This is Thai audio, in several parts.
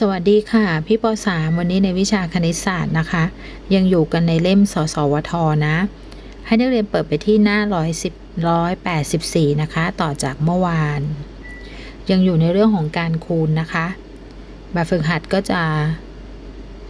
สวัสดีค่ะ พี่ป .3 วันนี้ในวิชาคณิตศาสตร์นะคะ ยังอยู่กันในเล่มสสวทนะ ให้นักเรียนเปิดไปที่หน้า110 184นะคะ ต่อจากเมื่อวาน ยังอยู่ในเรื่องของการคูณนะคะ แบบฝึกหัดก็จะ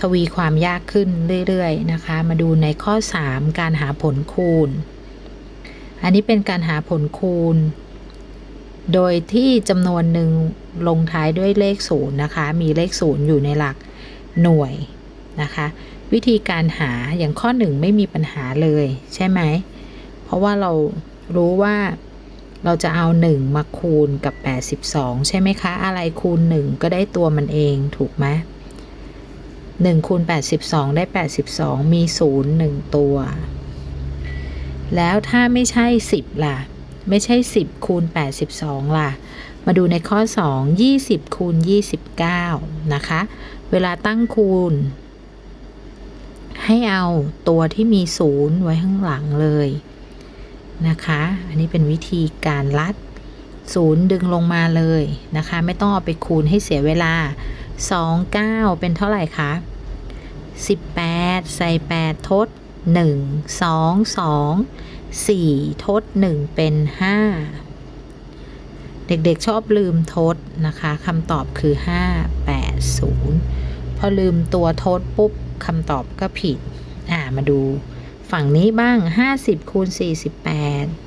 ทวีความยากขึ้นเรื่อยๆนะคะ มาดูในข้อ 3 การหาผลคูณ อันนี้เป็นการหาผลคูณ โดยที่จำนวนหนึ่งลงท้ายด้วยเลขศูนย์นะคะ มีเลขศูนย์อยู่ในหลักหน่วยนะคะ วิธีการหาอย่างข้อหนึ่งไม่มีปัญหาเลยใช่ไหม เพราะว่าเรารู้ว่าเราจะเอา 1 มาคูณกับ 82 ใช่ไหมคะ อะไรคูณ 1 ก็ได้ตัวมันเองถูกไหม1คูณ82 ได้ 82 มี 0 1 ตัว แล้วถ้าไม่ใช่ 10 ล่ะ ไม่ใช่ 10 คูณ 82 ล่ะ มาดูในข้อ 2 20 คูณ 29 นะคะ เวลาตั้งคูณ ให้เอาตัวที่มี 0 ไว้ข้างหลังเลยนะคะ อันนี้เป็นวิธีการลัด 0 ดึงลงมาเลยนะคะ ไม่ต้องเอาไปคูณให้เสียเวลา 2 9 เป็นเท่าไหร่คะ18 ใส่ 8 ทด 1 2 2 4 ทด 1 เป็น 5 เด็กๆชอบลืมทดนะคะคำตอบคือ 5 8 0 พอลืมตัวทดปุ๊บคำตอบก็ผิด อ่ามาดูฝั่งนี้บ้าง 50คูณ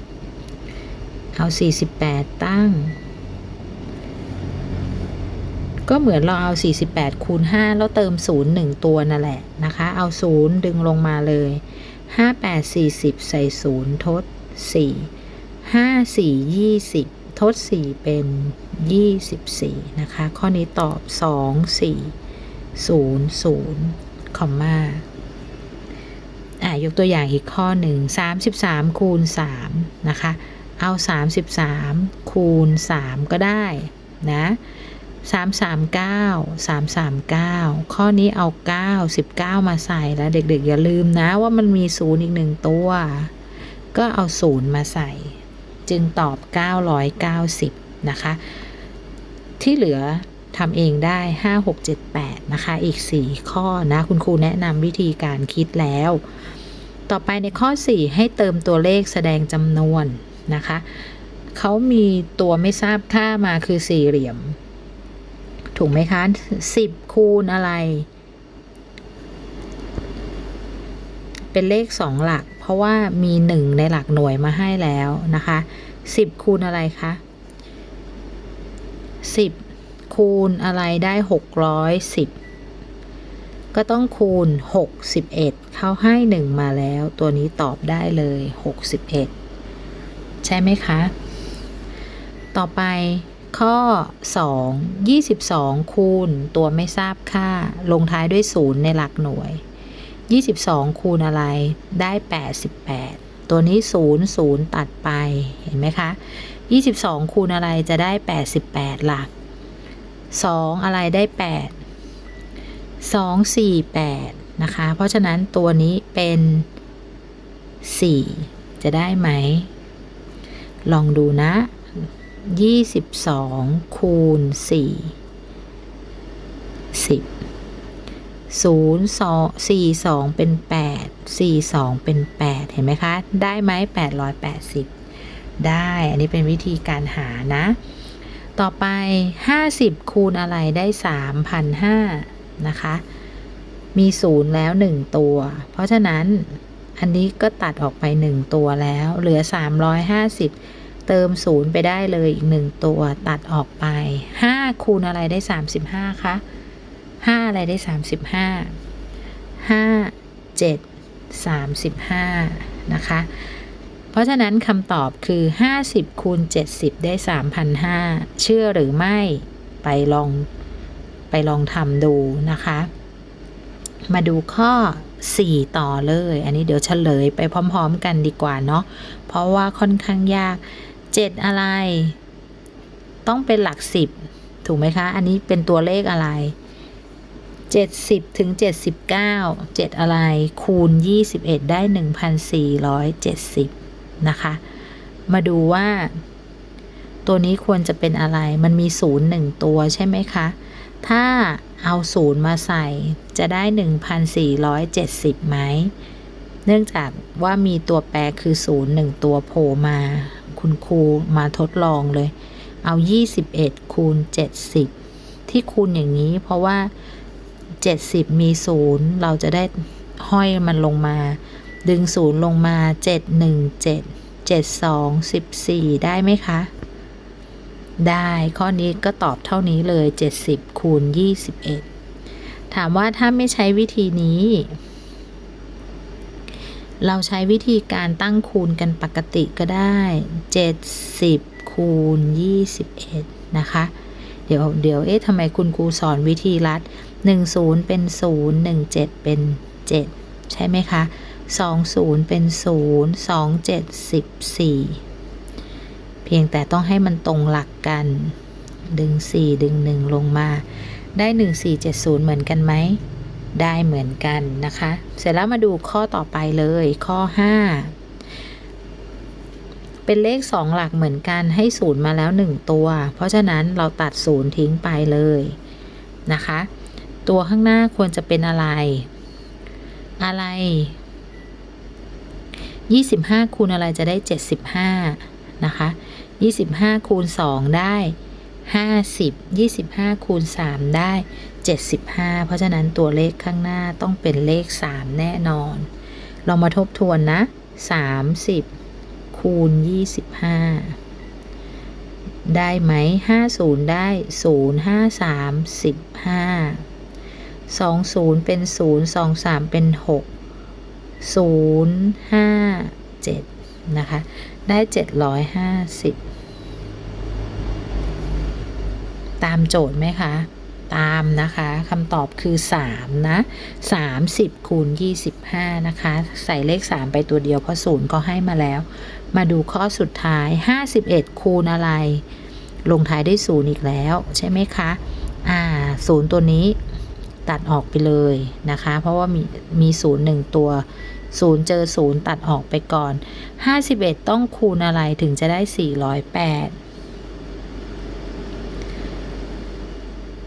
48 เอา 48 ตั้ง ก็เหมือนเราเอา 48คูณ5แล้วเติม 0 1 ตัวนั่นแหละนะคะ เอา 0 ดึงลงมาเลย 5 8 40ใส่0ทด4 5 4 20ทด4เป็น24นะคะ ข้อนี้ตอบ2 4 0 0คอมมาอะยกตัวอย่างอีกข้อหนึ่ง33คูณ3นะคะ เอา33คูณ3ก็ได้นะ 339 339 ข้อนี้เอา 9 19 มาใส่แล้วเด็กๆ อย่าลืมนะว่ามันมีศูนย์อีกหนึ่งตัว ก็เอาศูนย์มาใส่ จึงตอบ 990 นะคะ ที่เหลือทำเองได้ 5 6 7 8 นะคะ อีก 4 ข้อนะ คุณครูแนะนำวิธีการคิดแล้ว ต่อไปในข้อ 4 ให้เติมตัวเลขแสดงจำนวนนะคะ เขามีตัวไม่ทราบค่ามาคือสี่เหลี่ยม ถูกไหมคะ10คูณอะไร เป็นเลข2หลัก เพราะว่ามี1ในหลักหน่วยมาให้แล้วนะคะ10คูณอะไรคะ10คูณอะไรได้610ก็ต้องคูณ 61 เขาให้ 1 มาแล้ว ตัวนี้ตอบได้เลย 61 ใช่ไหมคะ ต่อไป ข้อ 2 22 คูณ ตัวไม่ทราบค่า ลงท้ายด้วย 0 ในหลักหน่วย 22 คูณอะไรได้ 88 ตัวนี้ 0 0 ตัดไปเห็นไหมคะ 22 คูณอะไรจะได้ 88 หลัก 2 อะไรได้ 8 2 4 8 นะคะ เพราะฉะนั้นตัวนี้เป็น 4 จะได้ไหม ลองดูนะ 22คูณ4 10 0 2 4 2เป็น8 4 2เป็น8เห็นไหมคะ ได้ไหม880ได้ อันนี้เป็นวิธีการหานะ ต่อไป50คูณอะไรได้3,500นะคะ มี0แล้ว1ตัว เพราะฉะนั้นอันนี้ก็ตัดออกไป1ตัวแล้ว เหลือ350 เติม0ไปได้เลยอีก1ตัวตัดออกไป5คูณอะไรได้35คะ5อะไรได้35 5 7 35นะคะ เพราะฉะนั้นคำตอบคือ50คูณ70ได้3,500เชื่อหรือไม่ไปลองไปลองทำดูนะคะ มาดูข้อ 4 ต่อเลย อันนี้เดี๋ยวเฉลยไปพร้อม ๆ กันดีกว่าเนาะ เพราะว่าค่อนข้างยาก 7 อะไร ต้องเป็นหลัก 10 ถูกไหมคะ อันนี้เป็นตัวเลขอะไร 70ถึง79 7 อะไร คูณ 21 ได้ 1,470 นะคะ มาดูว่า ตัวนี้ควรจะเป็นอะไร มันมี 0 1 ตัวใช่ไหมคะ ถ้าเอาศูนย์มาใส่จะได้ 1,470ไหม เนื่องจากว่ามีตัวแปรคือศูนย์หนึ่งตัวโผล่มา คุณครูมาทดลองเลย เอา 21 คูณ 70 ที่คูณอย่างนี้เพราะว่า 70 มีศูนย์เราจะได้ห้อยมันลงมา ดึงศูนย์ลงมา 717 72 14 ได้ไหมคะ ได้ข้อนี้ก็ตอบเท่านี้เลย 70 คูณ 21 ถามว่าถ้าไม่ใช้วิธีนี้ เราใช้วิธีการตั้งคูณกันปกติก็ได้ 70 คูณ 21 นะคะ เดี๋ยวเดี๋ยวเอ๊ะทำไมคุณครูสอนวิธีรัด 10 เป็น 0 17 เป็น 7 ใช่ไหมคะ 20 เป็น 0 27 14 เพียงแต่ต้องให้มันตรงหลักกัน ดึง 4 ดึง 1 ลงมา ได้ 1470 เหมือนกันไหม ได้เหมือนกันนะคะ เสร็จแล้วมาดูข้อต่อไปเลยข้อ 5 เป็นเลข 2 หลักเหมือนกันให้ศูนย์มาแล้ว 1 ตัว เพราะฉะนั้นเราตัดศูนย์ทิ้งไปเลยนะคะ ตัวข้างหน้าควรจะเป็นอะไร อะไร 25 คูณอะไรจะได้ 75 นะคะ 25 คูณ 2 ได้ 50 25 คูณ 3 ได้ 75 เพราะฉะนั้นตัวเลขข้างหน้าต้องเป็นเลข 3 แน่นอน เรามาทบทวนนะ 30 คูณ 25 ได้ไหม 50 ได้ 0 5 3 15 20 เป็น 0 23 เป็น 6 0 5 7 นะคะ ได้ 750 ตามโจทย์ไหมคะ ตามนะคะคำตอบคือ 3 นะ 30คูณ25 นะคะ ใส่เลข 3 ไปตัวเดียวเพราะศูนย์ก็ให้มาแล้ว มาดูข้อสุดท้าย 51 คูณอะไร ลงท้ายได้ศูนย์อีกแล้ว ใช่ไหมคะ อ่าศูนย์ตัวนี้ตัดออกไปเลยนะคะ เพราะว่ามีมีศูนย์หนึ่งตัวศูนย์เจอศูนย์ตัดออกไปก่อน 51 ต้องคูณอะไรถึงจะได้ 408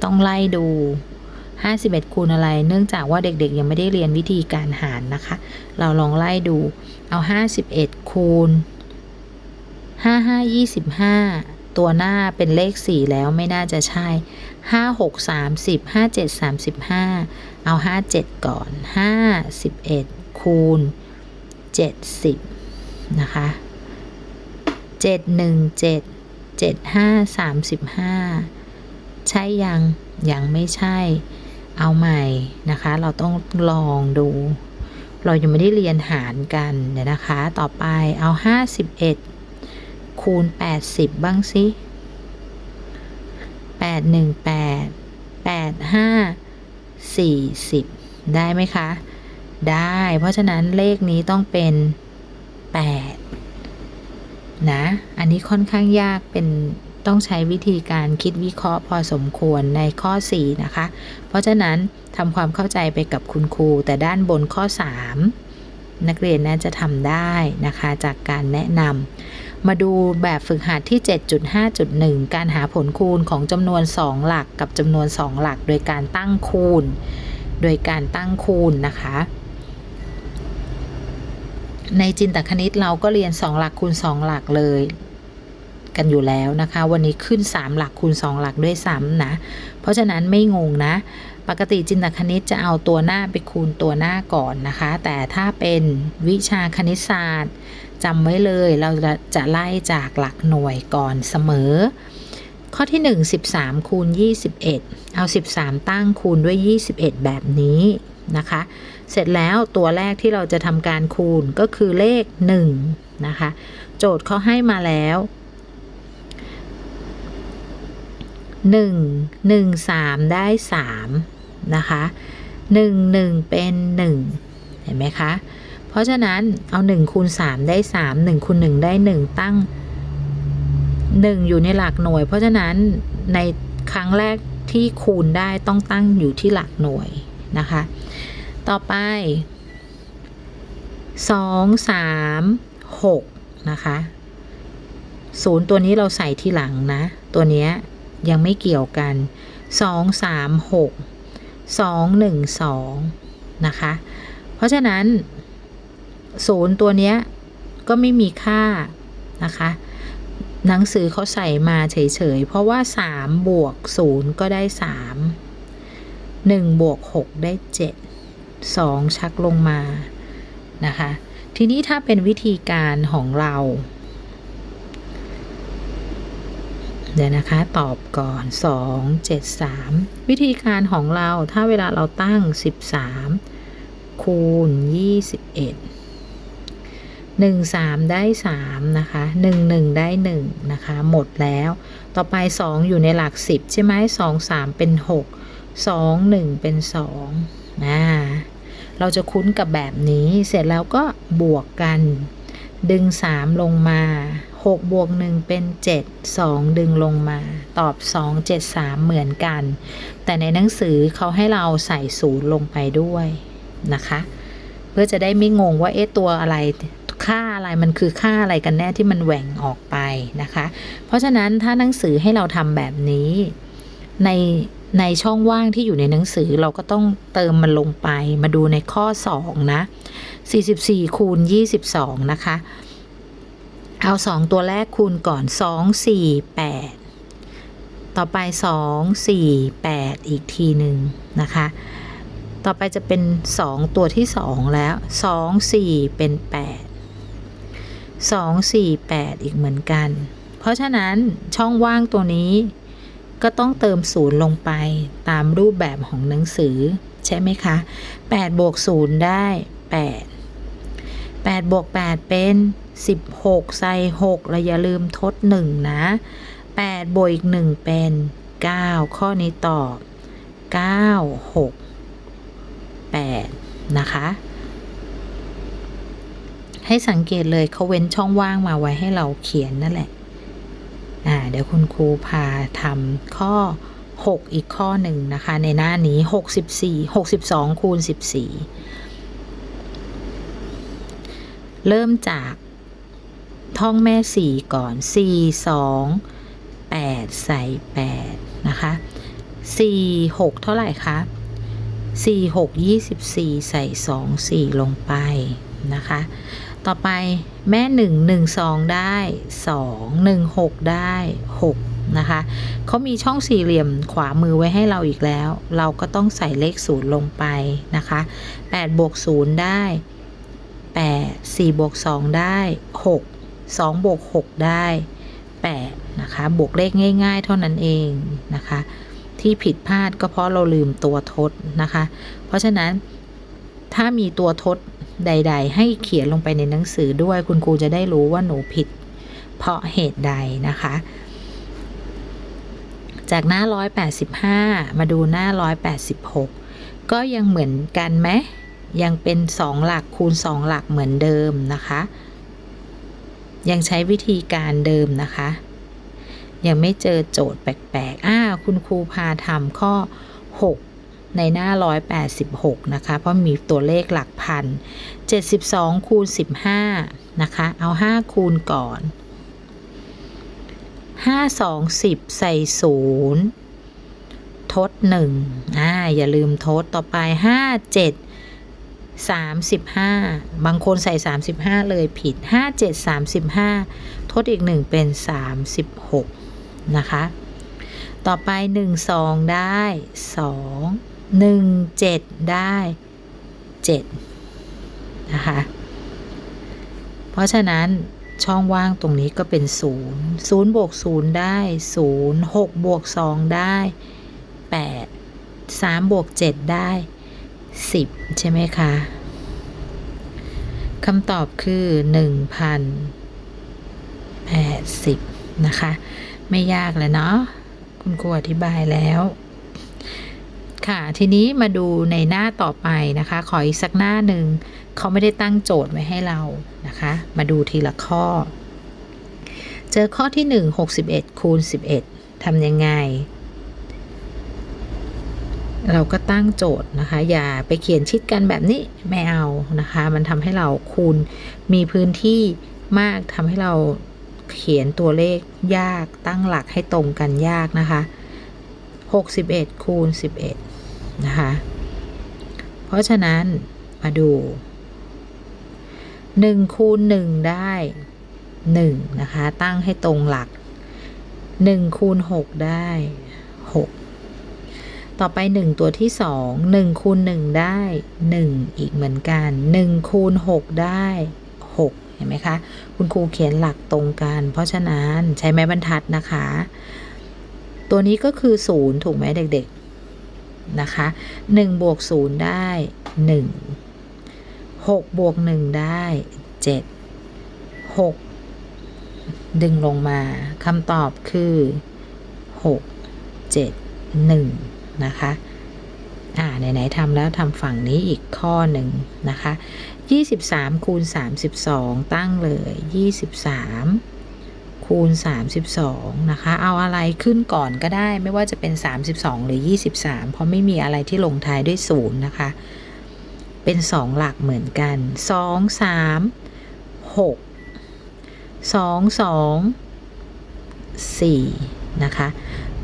ต้องไล่ดู 51 คูณอะไร เนื่องจากว่าเด็กๆ ยังไม่ได้เรียนวิธีการหารนะคะ เราลองไล่ดู เอา 51 คูณ 55 25 ตัวหน้าเป็นเลข 4 แล้วไม่น่าจะใช่ 5 6 30 5 7 35 เอา 57 ก่อน 51 คูณ 70 นะคะ 717 75 35 ใช่ยัง ยังไม่ใช่ เอาใหม่นะคะ เราต้องลองดู เรายังไม่ได้เรียนหารกันเดี๋ยวนะคะ ต่อไปเอา 51 คูณ 80 บ้างสิ 818 85 40 ได้ไหมคะ ได้ เพราะฉะนั้นเลขนี้ต้องเป็น 8 นะ อันนี้ค่อนข้างยากเป็น ต้องใช้วิธีการคิดวิเคราะห์พอสมควรในข้อ 4 นะคะ เพราะฉะนั้นทำความเข้าใจไปกับคุณครู แต่ด้านบนข้อ 3 นักเรียนน่าจะทำได้นะคะ จากการแนะนำมาดูแบบฝึกหัดที่ 7.5.1 การหาผลคูณของจำนวน 2 หลักกับจำนวน 2 หลัก โดยการตั้งคูณ โดยการตั้งคูณนะคะในจินตคณิตเราก็เรียน 2 หลักคูณ 2 หลักเลย กันอยู่แล้วนะคะ วันนี้ขึ้น 3 หลักคูณ 2 หลักด้วยซ้ำนะ เพราะฉะนั้นไม่งงนะ ปกติจินตคณิตจะเอาตัวหน้าไปคูณตัวหน้าก่อนนะคะ แต่ถ้าเป็นวิชาคณิตศาสตร์จำไว้เลยเราจะไล่จากหลักหน่วยก่อนเสมอ ข้อที่ 1 13คูณ21 เอา 13 ตั้งคูณด้วย 21 แบบนี้นะคะ เสร็จแล้วตัวแรกที่เราจะทำการคูณก็คือเลข 1 นะคะ โจทย์เขาให้มาแล้ว หนึ่งหนึ่งสามได้สามนะคะหนึ่งหนึ่งเป็นหนึ่งเห็นไหมคะ เพราะฉะนั้นเอาหนึ่งคูณสามได้สามหนึ่งคูณหนึ่งได้หนึ่งตั้งหนึ่งอยู่ในหลักหน่วย เพราะฉะนั้นในครั้งแรกที่คูณได้ต้องตั้งอยู่ที่หลักหน่วยนะคะ ต่อไปสองสามหกนะคะศูนย์ตัวนี้เราใส่ที่หลังนะ ตัวเนี้ย ยังไม่เกี่ยวกัน 2 3 6 2 1 2 นะคะ เพราะฉะนั้นศูนย์ตัวเนี้ยก็ไม่มีค่านะคะ หนังสือเขาใส่มาเฉยๆ เพราะว่า 3 บวก 0 ก็ได้ 3 1 บวก 6 ได้ 7 2 ชักลงมานะคะ ทีนี้ถ้าเป็นวิธีการของเรา เดี๋ยวนะคะ ตอบก่อน 2 7 3 วิธีการของเราถ้าเวลาเราตั้ง 13 คูณ 21 1 3 ได้ 3 นะคะ 1 1 ได้ 1 นะคะ หมดแล้ว ต่อไป 2 อยู่ในหลัก 10 ใช่ไหม2 3 เป็น 6 2 1 เป็น2อ่าเราจะคุ้นกับแบบนี้เสร็จแล้วก็บวกกัน ดึง 3 ลงมา 6บวก1เป็น 7 2 ดึงลงมา ตอบ 2 7 3 เหมือนกัน แต่ในหนังสือเขาให้เราใส่ศูนย์ลงไปด้วยนะคะ เพื่อจะได้ไม่งงว่าเอ๊ะตัวอะไรค่าอะไรมันคือค่าอะไรกันแน่ที่มันแหว่งออกไปนะคะ เพราะฉะนั้นถ้าหนังสือให้เราทำแบบนี้ ในในช่องว่างที่อยู่ในหนังสือเราก็ต้องเติมมันลงไปมาดูในข้อ 2 นะ 44 คูณ 22 นะคะ เอา 2 ตัวแรกคูณก่อน 2 4 8 ต่อไป 2 4 8 อีกทีหนึ่งนะคะ ต่อไปจะเป็น 2 ตัวที่ 2 แล้ว 2 4 เป็น 8 2 4 8 อีกเหมือนกัน เพราะฉะนั้นช่องว่างตัวนี้ก็ต้องเติมศูนย์ลงไปตามรูปแบบของหนังสือ ใช่ไหมคะ 8 บวก 0 ได้ 8 8 บวก 8 เป็น 16 ใส่ 6 แล้วอย่าลืมทด 1 นะ 8 บวกอีก 1 เป็น 9 ข้อนี้ตอบ 9 6 8 นะคะ ให้สังเกตเลยเขาเว้นช่องว่างมาไว้ให้เราเขียนนั่นแหละ อ่า เดี๋ยวคุณครูพาทำข้อ 6 อีกข้อหนึ่งนะคะ ในหน้านี้ 64 62 คูณ 14 เริ่มจาก ท่องแม่ 4 ก่อน 4 2 8 ใส่ 8 นะคะ 4 6 เท่าไหร่คะ 4 6 24 ใส่ 2 4 ลงไปนะคะ ต่อไปแม่ 1 1 2 ได้ 2 1 6 ได้ 6 นะคะเขามีช่องสี่เหลี่ยมขวามือไว้ให้เราอีกแล้ว เราก็ต้องใส่เลข0ลงไปนะคะ8บวก0ได้ 8 4บวก2ได้ 6 2 บวก 6 ได้ 8 นะคะ บวกเลขง่าย ๆ เท่านั้นเองนะคะ ที่ผิดพลาดก็เพราะเราลืมตัวทดนะคะ เพราะฉะนั้นถ้ามีตัวทดใด ๆ ให้เขียนลงไปในหนังสือด้วยคุณครูจะได้รู้ว่าหนูผิด เพราะเหตุใดนะคะ จากหน้า 185 มาดูหน้า 186 ก็ยังเหมือนกันไหมยังเป็น 2 หลักคูณ 2 หลักเหมือนเดิมนะคะ ยังใช้วิธีการเดิมนะคะ ยังไม่เจอโจทย์แปลกๆ อ้าคุณครูพาทำข้อ 6 ในหน้า 186 นะคะ เพราะมีตัวเลขหลักพัน 72 คูณ 15 นะคะ เอา 5 คูณก่อน 5 2 10 ใส่ 0 ทด 1 อ่า อย่าลืมทดต่อไป 5 7 35 บางคนใส่ 35 เลยผิด 5 7 35 ทดอีก 1 เป็น 36 นะคะ ต่อไป 1 2 ได้ 2 1 7 ได้ 7 นะคะ เพราะฉะนั้นช่องว่างตรงนี้ก็เป็น 0 0บวก0ได้ 0 6บวก2ได้ 8 3บวก7ได้ 10 ใช่ไหมคะคำตอบคือ 1,080 นะคะ ไม่ยากเลยเนาะคุณครูอธิบายแล้ว ค่ะ ทีนี้มาดูในหน้าต่อไปนะคะ ขออีกสักหน้าหนึ่ง เขาไม่ได้ตั้งโจทย์ไว้ให้เรานะคะ มาดูทีละข้อ เจอข้อที่ 1 61คูณ11ทำยังไง เราก็ตั้งโจทย์นะคะ อย่าไปเขียนชิดกันแบบนี้ไม่เอานะคะ มันทำให้เราคูณมีพื้นที่มากทำให้เราเขียนตัวเลขยากตั้งหลักให้ตรงกันยากนะคะ 61 คูณ 11 นะคะ เพราะฉะนั้นมาดู 1 คูณ 1 ได้ 1 นะคะ ตั้งให้ตรงหลัก 1 คูณ 6 ได้ ต่อไป 1 ตัวที่ 2 1คูณ1ได้ 1 อีกเหมือนกัน1คูณ6ได้ 6 เห็นไหมคะ คุณครูเขียนหลักตรงกัน เพราะฉะนั้นใช้ไม้บรรทัดนะคะ ตัวนี้ก็คือ 0 ถูกไหมเด็กๆ นะคะ1บวก0ได้ 1 6บวก1ได้ 7 6 ดึงลงมาคำตอบคือ 6 7 1 นะคะอ่าไหนๆทำแล้วทำฝั่งนี้อีกข้อหนึ่งนะคะ 23 คูณ 32 ตั้งเลย 23 คูณ 32 นะคะ เอาอะไรขึ้นก่อนก็ได้ไม่ว่าจะเป็น 32 หรือ 23 เพราะไม่มีอะไรที่ลงท้ายด้วย0นะคะ เป็น 2 หลักเหมือนกัน 2 3 6 2 2 4 นะคะ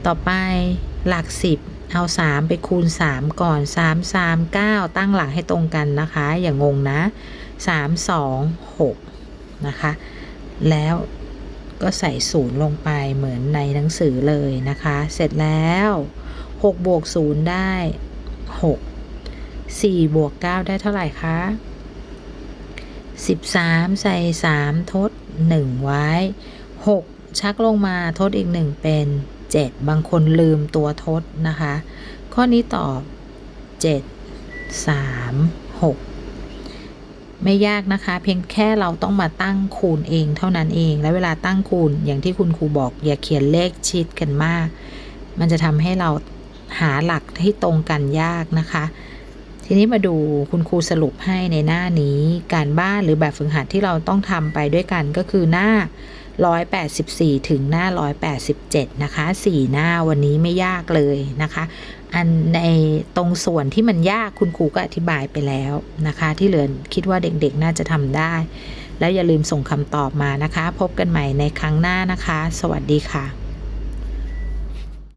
ต่อไปหลัก 10 เอา 3 ไปคูณ 3 ก่อน 3 3 9 ตั้งหลักให้ตรงกันนะคะ อย่างงงนะ 3 2 6 นะคะ แล้วก็ใส่ศูนย์ลงไปเหมือนในหนังสือเลยนะคะ เสร็จแล้ว6บวก0ได้ 6 4บวก9ได้เท่าไหร่คะ 13 ใส่ 3 ทด 1 ไว้ 6 ชักลงมาทดอีก 1 เป็น 7 บางคนลืมตัวทดนะคะ ข้อนี้ตอบ 7 3 6 ไม่ยากนะคะ เพียงแค่เราต้องมาตั้งคูณเองเท่านั้นเอง และเวลาตั้งคูณอย่างที่คุณครูบอกอย่าเขียนเลขชิดกันมาก มันจะทำให้เราหาหลักที่ตรงกันยากนะคะ ทีนี้มาดูคุณครูสรุปให้ในหน้านี้ การบ้านหรือแบบฝึกหัดที่เราต้องทำไปด้วยกันก็คือหน้า 184 ถึงหน้า 187 นะคะ 4 หน้าวันนี้ไม่ยากเลยนะคะ อันในตรงส่วนที่มันยากคุณครูก็อธิบายไปแล้วนะคะ ที่เหลือคิดว่าเด็กๆน่าจะทำได้ แล้วอย่าลืมส่งคำตอบมานะคะ พบกันใหม่ในครั้งหน้านะคะ สวัสดีค่ะ